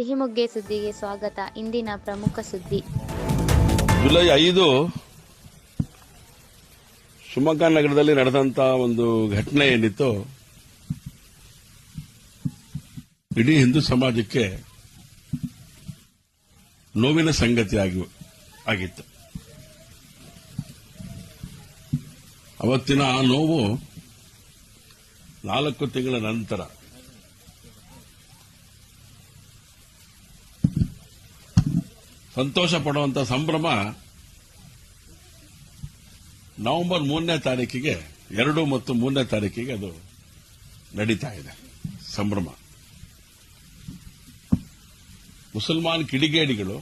ಸಿಹಿಮೊಗ್ಗೆ ಸುದ್ದಿಗೆ ಸ್ವಾಗತ. ಇಂದಿನ ಪ್ರಮುಖ ಸುದ್ದಿ. ಜುಲೈ ಐದು ಶಿವಮೊಗ್ಗ ನಗರದಲ್ಲಿ ನಡೆದಂತ ಒಂದು ಘಟನೆ ಏನಿತ್ತು, ಇಡೀ ಹಿಂದೂ ಸಮಾಜಕ್ಕೆ ನೋವಿನ ಸಂಗತಿ ಆಗಿ ಆಗಿತ್ತು. ಅವತ್ತಿನ ಆ ನೋವು ನಾಲ್ಕು ತಿಂಗಳ ನಂತರ ಸಂತೋಷ ಪಡುವಂತ ಸಂಭ್ರಮ ನವೆಂಬರ್ ಮೂರನೇ ತಾರೀಕಿಗೆ, ಎರಡು ಮತ್ತು ಮೂರನೇ ತಾರೀಕಿಗೆ ಅದು ನಡೀತಾ ಇದೆ, ಸಂಭ್ರಮ. ಮುಸಲ್ಮಾನ್ ಕಿಡಿಗೇಡಿಗಳು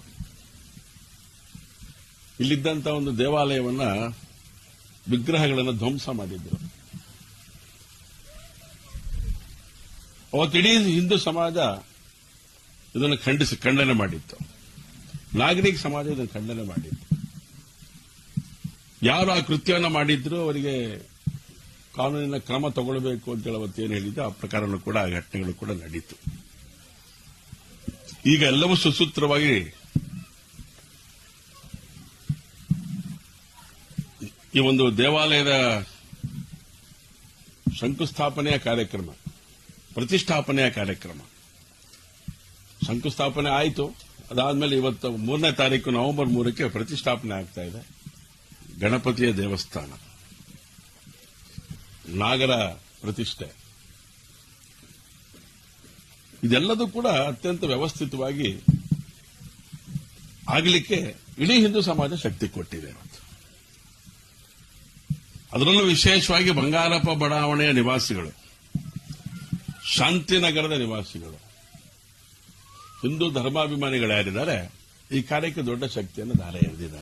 ಇಲ್ಲಿದ್ದಂತ ಒಂದು ದೇವಾಲಯವನ್ನ, ವಿಗ್ರಹಗಳನ್ನು ಧ್ವಂಸ ಮಾಡಿದ್ರು. ಅವತ್ತಿಡೀ ಹಿಂದೂ ಸಮಾಜ ಇದನ್ನು ಖಂಡಿಸಿ, ಖಂಡನೆ ಮಾಡಿತ್ತು. ನಾಗರಿಕ ಸಮಾಜ ಇದನ್ನು ಖಂಡನೆ ಮಾಡಿತ್ತು. ಯಾರು ಆ ಕೃತ್ಯವನ್ನು ಮಾಡಿದ್ರು ಅವರಿಗೆ ಕಾನೂನಿನ ಕ್ರಮ ತಗೊಳ್ಬೇಕು ಅಂತ ಹೇಳಿ ಏನು ಹೇಳಿದ್ದು, ಆ ಪ್ರಕಾರನೂ ಕೂಡ ಆ ಘಟನೆಗಳು ಕೂಡ ನಡೀತು. ಈಗ ಎಲ್ಲವೂ ಸುಸೂತ್ರವಾಗಿ ಈ ಒಂದು ದೇವಾಲಯದ ಶಂಕುಸ್ಥಾಪನೆಯ ಕಾರ್ಯಕ್ರಮ, ಪ್ರತಿಷ್ಠಾಪನೆಯ ಕಾರ್ಯಕ್ರಮ. ಶಂಕುಸ್ಥಾಪನೆ ಆಯಿತು. ಅದಾದ್ಮೇಲೆ ಇವತ್ತು ಮೂರನೇ ತಾರೀಕು ನವೆಂಬರ್ ಮೂರಕ್ಕೆ ಪ್ರತಿಷ್ಠಾಪನೆ ಆಗ್ತಾ ಇದೆ. ಗಣಪತಿಯ ದೇವಸ್ಥಾನ. ನಾಗರ ಪ್ರತಿಷ್ಠೆ. ಇದೆಲ್ಲದೂ ಕೂಡ ಅತ್ಯಂತ ವ್ಯವಸ್ಥಿತವಾಗಿ ಆಗಲಿಕ್ಕೆ ಇಡೀ ಹಿಂದೂ ಸಮಾಜ ಶಕ್ತಿ ಕೊಟ್ಟಿದೆ ಇವತ್ತು. ಅದರಲ್ಲೂ ವಿಶೇಷವಾಗಿ ಬಂಗಾರಪ್ಪ ಬಡಾವಣೆಯ ನಿವಾಸಿಗಳು, ಶಾಂತಿನಗರದ ನಿವಾಸಿಗಳು. ಹಿಂದೂ ಧರ್ಮಾಭಿಮಾನಿಗಳು ಯಾರಿದ್ದಾರೆ ಈ ಕಾರ್ಯಕ್ಕೆ ದೊಡ್ಡ ಶಕ್ತಿಯನ್ನು ಧಾರೆ ಎರೆದಿದ್ದಾರೆ.